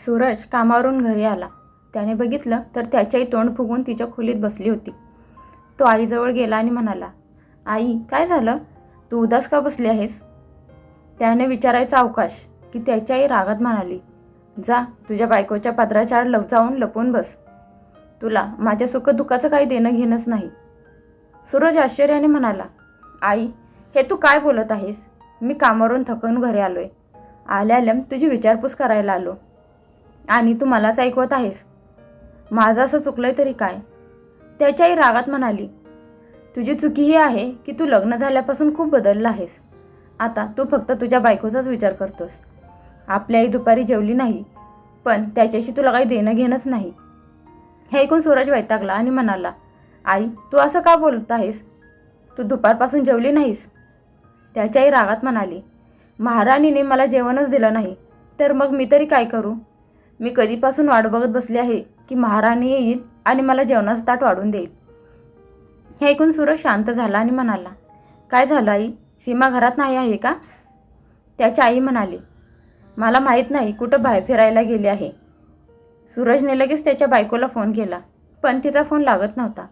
सूरज कामावरून घरी आला. त्याने बघितलं तर त्याच्याही तोंड फुगून तिच्या खोलीत बसली होती. तो आईजवळ गेला आणि म्हणाला आई काय झालं? तू उदास का बसली आहेस? त्याने विचारायचा अवकाश की त्याची आई रागात म्हणाली जा तुझ्या बायकोच्या पदराच्या आड लव जाऊन लपून बस. तुला माझ्या सुखदुःखाचं काही देणं घेणंच नाही. सूरज आश्चर्याने म्हणाला आई हे तू काय बोलत आहेस? मी कामावरून थकून घरी आलोय. आल्या आल्या तुझी विचारपूस करायला आलो. आणि तू मलाच ऐकवत आहेस. माझं असं चुकलंय तरी काय? त्याच्याही रागात म्हणाली तुझी चुकी ही आहे की तू लग्न झाल्यापासून खूप बदलला आहेस. आता तू फक्त तुझ्या बायकोचाच विचार करतोस. आपली आई दुपारी जेवली नाही पण त्याच्याशी तुला काही देणं घेणंच नाही. हे ऐकून सूरज वैतागला आणि म्हणाला आई तू असं का बोलत आहेस? तू दुपारपासून जेवली नाहीस. त्याच्याही रागात म्हणाली महाराणीने मला जेवणच दिलं नाही तर मग मी तरी काय करू? मी कधीपासून वाट बघत बसली आहे की महाराणी येईल आणि मला जेवणाचं ताट वाढून देईल. हे ऐकून सूरज शांत झाला आणि म्हणाला काय झालं आई? सीमा घरात नाही आहे का? त्याची आई म्हणाली मला माहीत नाही कुठं बाहेर फिरायला गेली आहे. सूरजने लगेच त्याच्या बायकोला फोन केला पण तिचा फोन लागत नव्हता.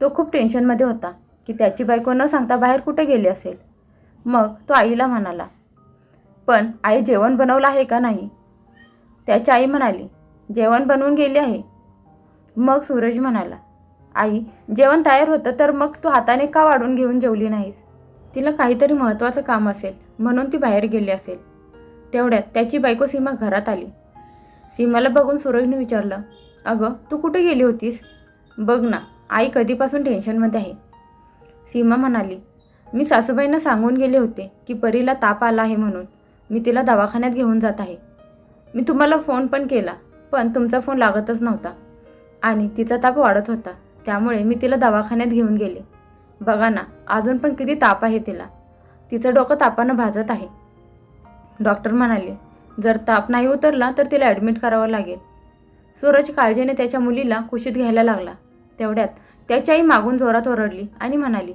तो खूप टेन्शनमध्ये होता की त्याची बायको न सांगता बाहेर कुठे गेली असेल. मग तो आईला म्हणाला पण आई जेवण बनवलं आहे का नाही? त्याची आई म्हणाली जेवण बनवून गेली आहे. मग सूरज म्हणाला आई जेवण तयार होतं तर मग तू हाताने का वाढून घेऊन जेवली नाहीस? तिला काहीतरी महत्त्वाचं काम असेल म्हणून ती बाहेर गेली असेल. तेवढ्यात त्याची बायको सीमा घरात आली. सीमाला बघून सूरजने विचारलं अगं तू कुठे गेली होतीस? बघ ना आई कधीपासून टेन्शनमध्ये आहे. सीमा म्हणाली मी सासूबाईंना सांगून गेले होते की परीला ताप आला आहे म्हणून. मी तिला दवाखान्यात घेऊन जात आहे. मी तुम्हाला फोन पण केला पण तुमचा फोन लागतच नव्हता. आणि तिचा ताप वाढत होता त्यामुळे मी तिला दवाखान्यात घेऊन गेले. बघा ना अजून पण किती ताप आहे तिला. तिचं डोकं तापानं भाजत आहे. डॉक्टर म्हणाले जर ताप नाही उतरला तर तिला ॲडमिट करावं लागेल. सूरज काळजीने त्याच्या मुलीला कुशीत घ्यायला लागला. तेवढ्यात त्याची आई मागून जोरात ओरडली आणि म्हणाली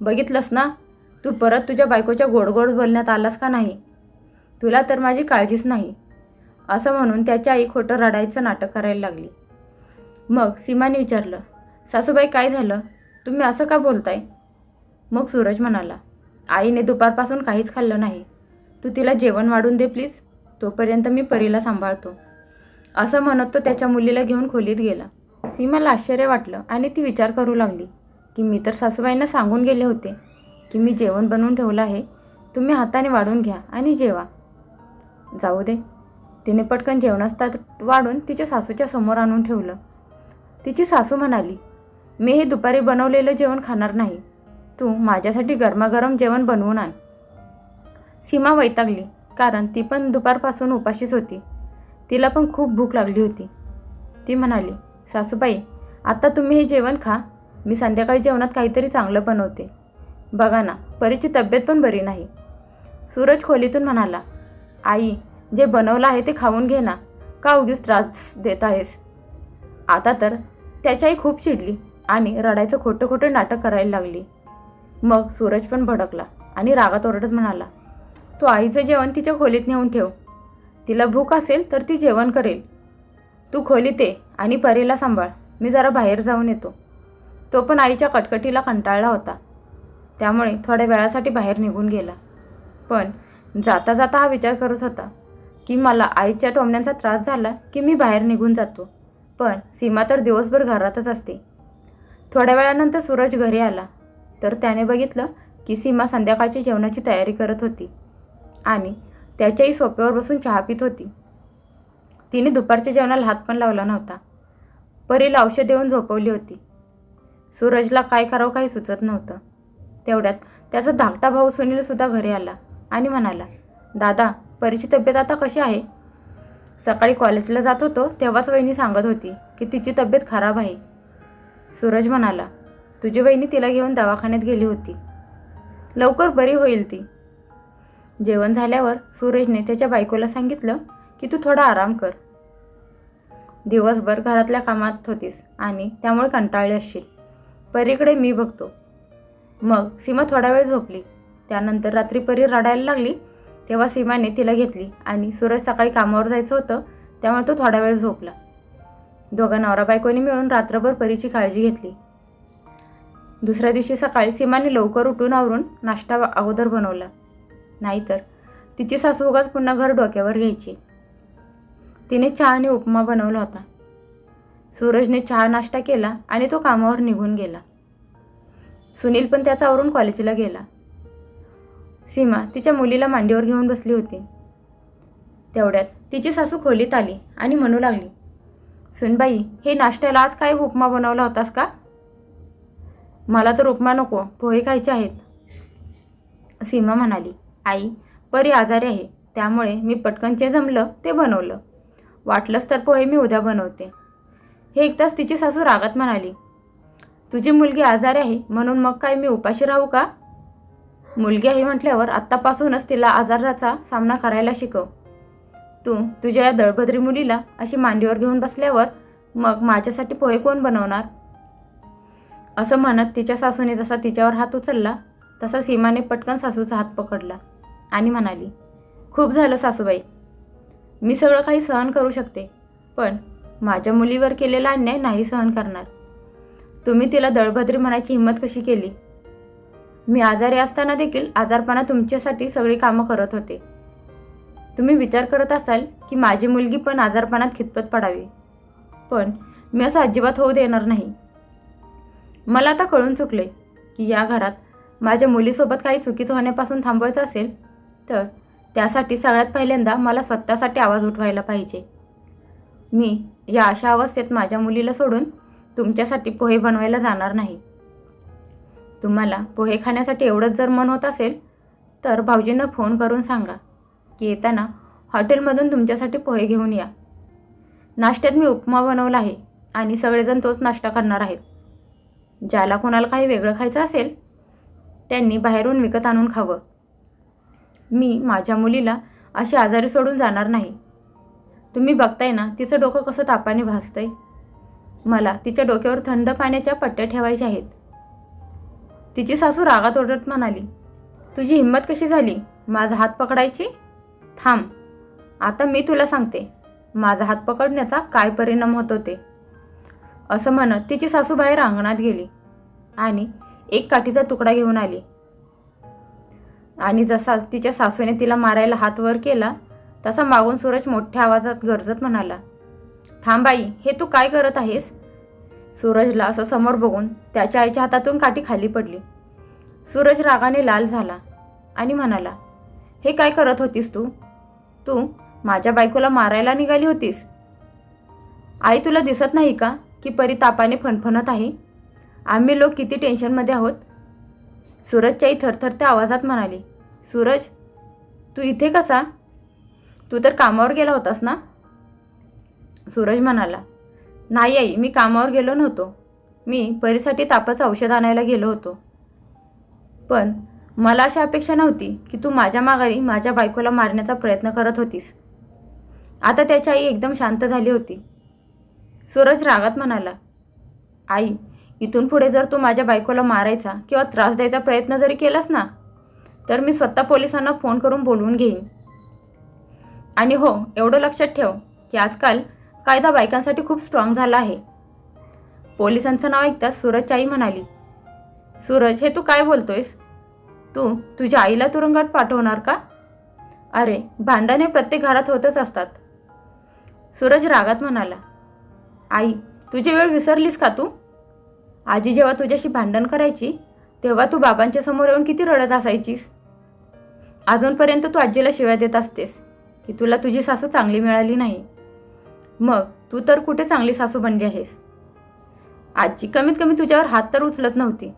बघितलंस ना तू परत तुझ्या बायकोच्या गोडगोड बोलण्यात आलास का नाही? तुला तर माझी काळजीच नाही. असं म्हणून त्याची आई खोटं रडायचं नाटक करायला लागली. मग सीमाने विचारलं सासूबाई काय झालं? तुम्ही असं का बोलताय? मग सूरज म्हणाला आईने दुपारपासून काहीच खाल्लं नाही. तू तिला जेवण वाढून दे प्लीज. तोपर्यंत मी परीला सांभाळतो. असं म्हणत तो त्याच्या मुलीला घेऊन खोलीत गेला. सीमाला आश्चर्य वाटलं आणि ती विचार करू लागली की मी तर सासूबाईंना सांगून गेले होते की मी जेवण बनवून ठेवलं आहे. तुम्ही हाताने वाढून घ्या आणि जेवा. जाऊ दे. तिने पटकन जेवणाचं वाढून तिच्या सासूच्या समोर आणून ठेवलं. तिची सासू म्हणाली मी हे दुपारी बनवलेलं जेवण खाणार नाही. तू माझ्यासाठी गरमागरम जेवण बनवून आण. सीमा वैतागली कारण ती पण दुपारपासून उपाशीच होती. तिला पण खूप भूक लागली होती. ती म्हणाली सासूबाई आता तुम्ही हे जेवण खा. मी संध्याकाळी जेवणात काहीतरी चांगलं बनवते. बघा ना परीची तब्येत पण बरी नाही. सूरज खोलीतून म्हणाला आई जे बनवलं आहे ते खाऊन घे ना. का उगीच त्रास देत आहेस? आता तर त्याच्याही खूप चिडली आणि रडायचं खोटं खोटं नाटक करायला लागली. मग सूरज पण भडकला आणि रागात ओरडत म्हणाला तू आईचं जेवण तिच्या खोलीत नेऊन ठेव. तिला भूक असेल तर ती जेवण करेल. तू खोलीत ये आणि परीला सांभाळ. मी जरा बाहेर जाऊन येतो. तो पण आईच्या कटकटीला कंटाळला होता. त्यामुळे थोड्या वेळासाठी बाहेर निघून गेला. पण जाता जाता हा विचार करत होता की मला आईच्या टोमण्यांचा त्रास झाला की मी बाहेर निघून जातो. पण सीमा तर दिवसभर घरातच असते. थोड्या वेळानंतर सूरज घरी आला. तर त्याने बघितलं की सीमा संध्याकाळची जेवणाची तयारी करत होती आणि त्याच्याही सोप्यावर बसून चहा पित होती. तिने दुपारच्या जेवणाला हात पण लावला नव्हता. परीला औषध देऊन झोपवली होती. सूरजला काय करावं काही सुचत नव्हतं. तेवढ्यात त्याचा धाकटा भाऊ सुनीलसुद्धा घरी आला आणि म्हणाला दादा परीची तब्येत आता कशी आहे? सकाळी कॉलेजला जात होतो तेव्हाच वहिनी सांगत होती की तिची तब्येत खराब आहे. सूरज म्हणाला तुझी वहिनी तिला घेऊन दवाखान्यात गेली होती. लवकर बरी होईल ती. जेवण झाल्यावर सूरजने त्याच्या बायकोला सांगितलं की तू थोडा आराम कर. दिवसभर घरातल्या कामात होतीस आणि त्यामुळे कंटाळली असशील. परीकडे मी बघतो. मग सीमा थोडा वेळ झोपली. त्यानंतर रात्री परी रडायला लागली तेव्हा सीमाने तिला घेतली आणि सूरज सकाळी कामावर जायचं होतं त्यामुळे तो थोडा वेळ झोपला. दोघा नवरा बायकोने मिळून रात्रभर परीची काळजी घेतली. दुसऱ्या दिवशी सकाळी सीमाने लवकर उठून आवरून नाश्ता अगोदर बनवला. नाहीतर तिची सासू उगाच पुन्हा घर डोक्यावर घ्यायची. तिने चहा आणि उपमा बनवला होता. सूरजने चहा नाश्ता केला आणि तो कामावर निघून गेला. सुनील पण त्याचा आवरून कॉलेजला गेला. सीमा तिच्या मुलीला मांडीवर घेऊन बसली होती. तेवढ्यात तिची सासू खोलीत आली आणि म्हणू लागली सुनबाई हे नाश्त्याला आज काय उपमा बनवला होतास का? मला तर उपमा नको पोहे खायचे आहेत. सीमा म्हणाली आई परी आजारी आहे त्यामुळे मी पटकन जे जमलं ते बनवलं. वाटलंच तर पोहे मी उद्या बनवते. हे एकताच तिची सासू रागात म्हणाली तुझी मुलगी आजारी आहे म्हणून मग काय मी उपाशी राहू का? मुलगी आहे म्हटल्यावर आत्तापासूनच तिला आजाराचा सामना करायला शिकव. तू तुझ्या या दळभद्री मुलीला अशी मांडीवर घेऊन बसल्यावर मग माझ्यासाठी पोहे कोण बनवणार? असं म्हणत तिच्या सासूने जसा तिच्यावर हात उचलला तसा सीमाने पटकन सासूचा हात पकडला आणि म्हणाली खूप झालं सासूबाई. मी सगळं काही सहन करू शकते पण माझ्या मुलीवर केलेला अन्याय नाही सहन करणार. तुम्ही तिला दळभद्री म्हणायची हिंमत कशी केली? मी आजारी असताना देखील आजारपणा तुमच्यासाठी सगळी कामं करत होते. तुम्ही विचार करत असाल की माझी मुलगी पण आजारपणात खितपत पडावी. पण मी असं अजिबात होऊ देणार नाही. मला आता कळून चुकले की या घरात माझ्या मुलीसोबत काही चुकीचं होण्यापासून थांबवायचं असेल तर त्यासाठी सगळ्यात पहिल्यांदा मला स्वतःसाठी आवाज उठवायला पाहिजे. मी या अशा अवस्थेत माझ्या मुलीला सोडून तुमच्यासाठी पोहे बनवायला जाणार नाही. तुम्हाला पोहे खाण्यासाठी एवढंच जर मन होत असेल तर भाऊजींना फोन करून सांगा की येताना हॉटेलमधून तुमच्यासाठी पोहे घेऊन या. नाश्त्यात मी उपमा बनवला आहे आणि सगळेजण तोच नाश्ता करणार आहेत. ज्याला कोणाला काही वेगळं खायचं असेल त्यांनी बाहेरून विकत आणून खावं. मी माझ्या मुलीला अशी आजारी सोडून जाणार नाही. तुम्ही बघताय ना तिचं डोकं कसं तापाने भासतंय. मला तिच्या डोक्यावर थंड पाण्याच्या पट्ट्या ठेवायच्या आहेत. तिची सासू रागात ओरडत म्हणाली तुझी हिंमत कशी झाली? माझा हात पकडायची? थांब आता मी तुला सांगते माझा हात पकडण्याचा काय परिणाम होतो ते असं म्हणत तिची सासू बाहेर अंगणात गेली आणि एक काठीचा तुकडा घेऊन आली. आणि जसा तिच्या सासूने तिला मारायला हात वर केला तसा मागून सूरज मोठ्या आवाजात गरजत म्हणाला थांबाई हे तू काय करत आहेस? सूरजला असं समोर बघून त्याच्या आईच्या हातातून काठी खाली पडली. सूरज रागाने लाल झाला आणि म्हणाला हे काय करत होतीस तू? तू माझ्या बायकोला मारायला निघाली होतीस. आई तुला दिसत नाही का की परी तापाने फणफणत आहे? आम्ही लोक किती टेन्शनमध्ये आहोत. सूरजच्या आई थरथरत्या आवाजात म्हणाली सूरज तू इथे कसा? तू तर कामावर गेला होतास ना? सूरज म्हणाला नाही आई मी कामावर गेलो नव्हतो. मी परीसाठी तापाचं औषध आणायला गेलो होतो. पण मला अशी अपेक्षा नव्हती की तू माझ्या माघारी माझ्या बायकोला मारण्याचा प्रयत्न करत होतीस. आता त्याची आई एकदम शांत झाली होती. सूरज रागात म्हणाला आई इथून पुढे जर तू माझ्या बायकोला मारायचा किंवा त्रास द्यायचा प्रयत्न जरी केलास ना तर मी स्वतः पोलिसांना फोन करून बोलवून घेईन. आणि हो एवढं लक्षात ठेव की आजकाल कायदा बायकांसाठी खूप स्ट्रॉंग झाला आहे. पोलिसांचं नाव ऐकताच सूरजची आई म्हणाली सूरज हे तू काय बोलतोयस? तू तुझ्या आईला तुरुंगात पाठवणार का? अरे भांडण हे प्रत्येक घरात होतच असतात. सूरज रागात म्हणाला आई तुझी वेळ विसरलीस का तू? आजी जेव्हा तुझ्याशी भांडण करायची तेव्हा तू बाबांच्या समोर येऊन किती रडत असायचीस? अजूनपर्यंत तू आजीला शिव्या देत असतेस की तुला तुझी सासू चांगली मिळाली नाही. मग तू तर कुठे चांगली सासू बनली आहेस? आजी कमीत कमी तुझ्यावर हात तर उचलत नव्हती.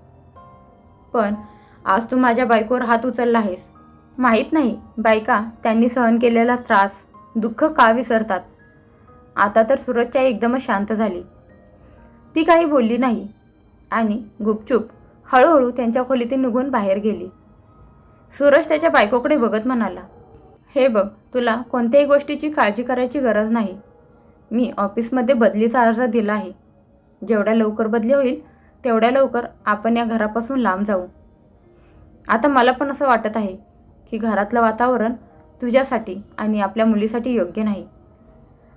पण आज तू माझ्या बायकोवर हात उचलला आहेस. माहीत नाही बायका त्यांनी सहन केलेला त्रास दुःख का विसरतात? आता तर सूरजच्या एकदमच शांत झाली. ती काही बोलली नाही आणि गुपचूप हळूहळू त्यांच्या खोलीतून निघून बाहेर गेली. सूरज त्याच्या बायकोकडे बघत म्हणाला हे बघ तुला कोणत्याही गोष्टीची काळजी करायची गरज नाही. मी ऑफिसमध्ये बदलीचा अर्ज दिला आहे. जेवढ्या लवकर बदली होईल तेवढ्या लवकर आपण या घरापासून लांब जाऊ. आता मला पण असं वाटत आहे की घरातलं वातावरण तुझ्यासाठी आणि आपल्या मुलीसाठी योग्य नाही.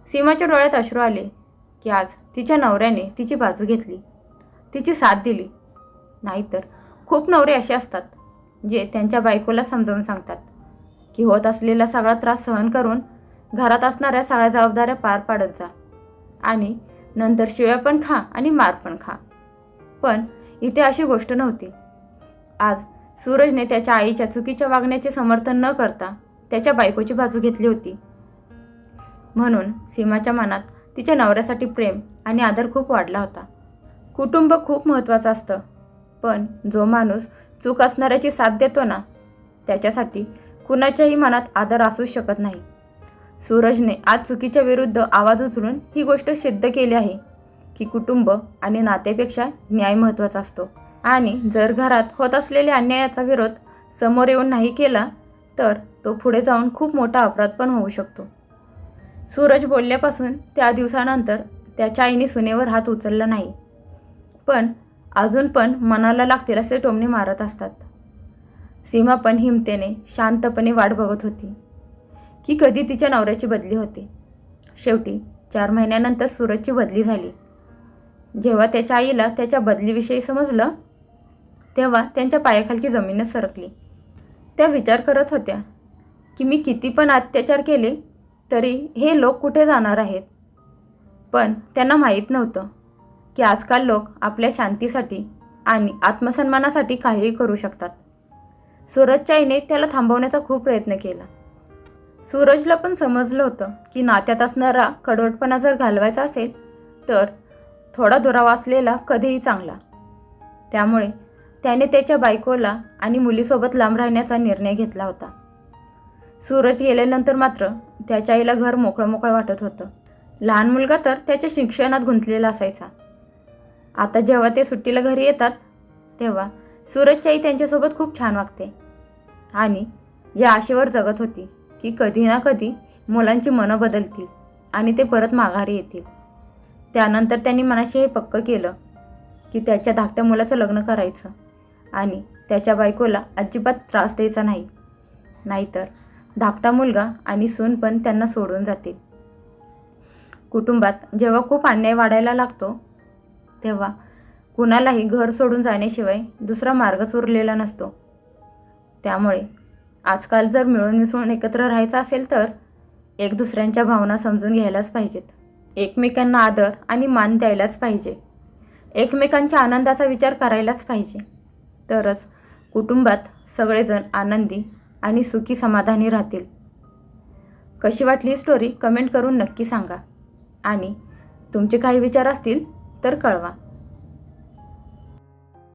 सीमाच्या डोळ्यात अश्रू आले की आज तिच्या नवऱ्याने तिची बाजू घेतली. तिची साथ दिली. नाहीतर खूप नवरे असे असतात जे त्यांच्या बायकोला समजावून सांगतात की होत असलेला सगळा त्रास सहन करून घरात असणाऱ्या सगळ्या जबाबदाऱ्या पार पाडत जा. आणि नंतर शिव्या पण खा आणि मार पण खा. पण इथे अशी गोष्ट नव्हती. आज सूरजने त्याच्या आईच्या चुकीच्या वागण्याचे समर्थन न करता त्याच्या बायकोची बाजू घेतली होती. म्हणून सीमाच्या मनात तिच्या नवऱ्यासाठी प्रेम आणि आदर खूप वाढला होता. कुटुंब खूप महत्त्वाचं असतं. पण जो माणूस चूक असणाऱ्याची साथ देतो ना त्याच्यासाठी कुणाच्याही मनात आदर असूच शकत नाही. सूरजने आज चुकीच्या विरुद्ध आवाज उचलून ही गोष्ट सिद्ध केली आहे की कुटुंब आणि नातेपेक्षा न्याय महत्त्वाचा असतो. आणि जर घरात होत असलेल्या अन्यायाचा विरोध समोर येऊन नाही केला तर तो पुढे जाऊन खूप मोठा अपराध पण होऊ शकतो. सूरज बोलल्यापासून त्या दिवसानंतर त्याच्या आईने सुनेवर हात उचलला नाही. पण अजून पण मनाला लागतील असे टोमणे मारत असतात. सीमा पण हिमतेने शांतपणे वाट बघत होती. की कधी तिच्या नवऱ्याची बदली होते. शेवटी चार महिन्यानंतर सूरजची बदली झाली. जेव्हा त्याच्या आईला त्याच्या बदलीविषयी समजलं तेव्हा त्यांच्या पायाखालची जमीनच सरकली. त्या विचार करत होत्या की मी किती पण अत्याचार केले तरी हे लोक कुठे जाणार आहेत? पण त्यांना माहीत नव्हतं की आजकाल लोक आपल्या शांतीसाठी आणि आत्मसन्मानासाठी काहीही करू शकतात. सूरजच्या आईने त्याला थांबवण्याचा खूप प्रयत्न केला. सूरजला पण समजलं होतं की नात्यात असणारा कडवटपणा जर घालवायचा असेल तर थोडा दुरावा असलेला कधीही चांगला. त्यामुळे त्याने त्याच्या बायकोला आणि मुलीसोबत लांब राहण्याचा निर्णय घेतला होता. सूरज गेल्यानंतर मात्र त्याच्या आईला घर मोकळं मोकळं वाटत होतं. लहान मुलगा तर त्याच्या शिक्षणात गुंतलेला असायचा. आता जेव्हा ते सुट्टीला घरी येतात तेव्हा सूरजची आई त्यांच्यासोबत खूप छान वागते आणि या आशेवर जगत होती. की कधी ना कधी मुलांची मनं बदलतील आणि ते परत माघारी येतील. त्यानंतर त्यांनी मनाशी हे पक्क केलं की त्याच्या धाकट्या मुलाचं लग्न करायचं आणि त्याच्या बायकोला अजिबात त्रास द्यायचा नाही. नाहीतर धाकटा मुलगा आणि सून पण त्यांना सोडून जातील. कुटुंबात जेव्हा खूप अन्याय वाढायला लागतो तेव्हा कुणालाही घर सोडून जाण्याशिवाय दुसरा मार्गच उरलेला नसतो. त्यामुळे आजकाल जर मिळून मिसळून एकत्र राहायचं असेल तर एक दुसऱ्यांच्या भावना समजून घ्यायलाच पाहिजेत. एकमेकांना आदर आणि मान द्यायलाच पाहिजे. एकमेकांच्या आनंदाचा विचार करायलाच पाहिजे. तरच कुटुंबात सगळेजण आनंदी आणि सुखी समाधानी राहतील. कशी वाटली ही स्टोरी कमेंट करून नक्की सांगा. आणि तुमचे काही विचार असतील तर कळवा.